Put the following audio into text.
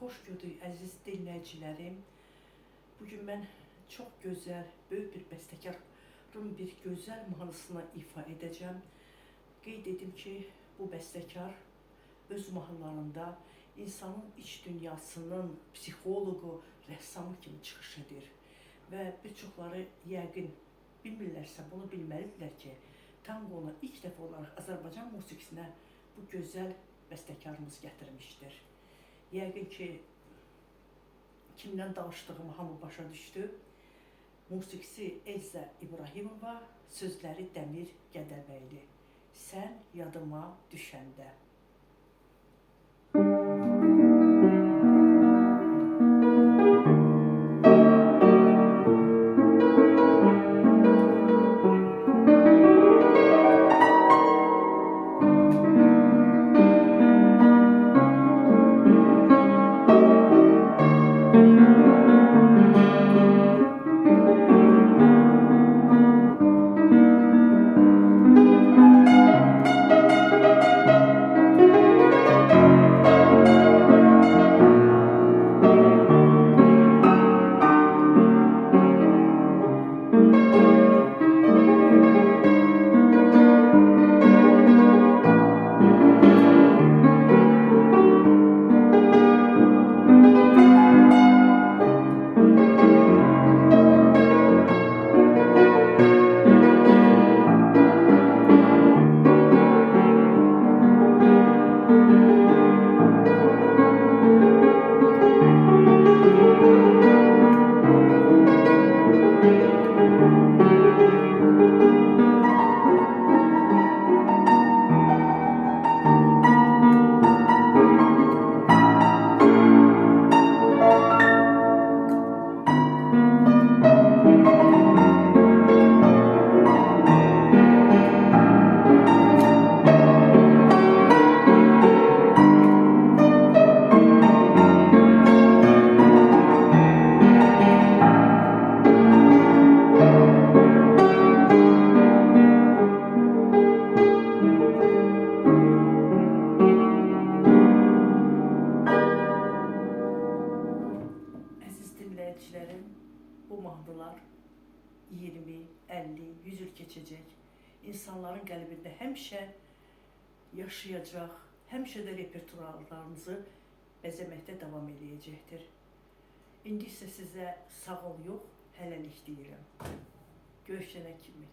Xoş gördük əziz dinləyicilərim. Bu gün mən çox gözəl, böyük bir bəstəkarın bir gözəl mahnısını ifa edəcəm. Qeyd edim ki, bu bəstəkar öz mahnılarında insanın iç dünyasının psixoloqu, rəssamı kimi çıxış edir. Və bir çoxları yəqin bilmirlərsə bunu bilməlidirlər ki, tangonu ilk dəfə olaraq Azərbaycan musiqisinə bu gözəl bəstəkarımız gətirmişdir. Yəqin ki, kimdən danışdığımı hamı başa düşdü. Musiqisi Elza İbrahimova, sözləri Dəmir Gədəbəyli. Sən yadıma düşəndə. Bu mahnılar 20, 50, 100 il keçəcək. İnsanların qəlbində həmişə yaşayacaq, həmişə də repertuarlarınızı bəzəməkdə davam eləyəcəkdir. İndi isə sizə sağ ol yox, hələlik deyirəm. Görüşənə kimi.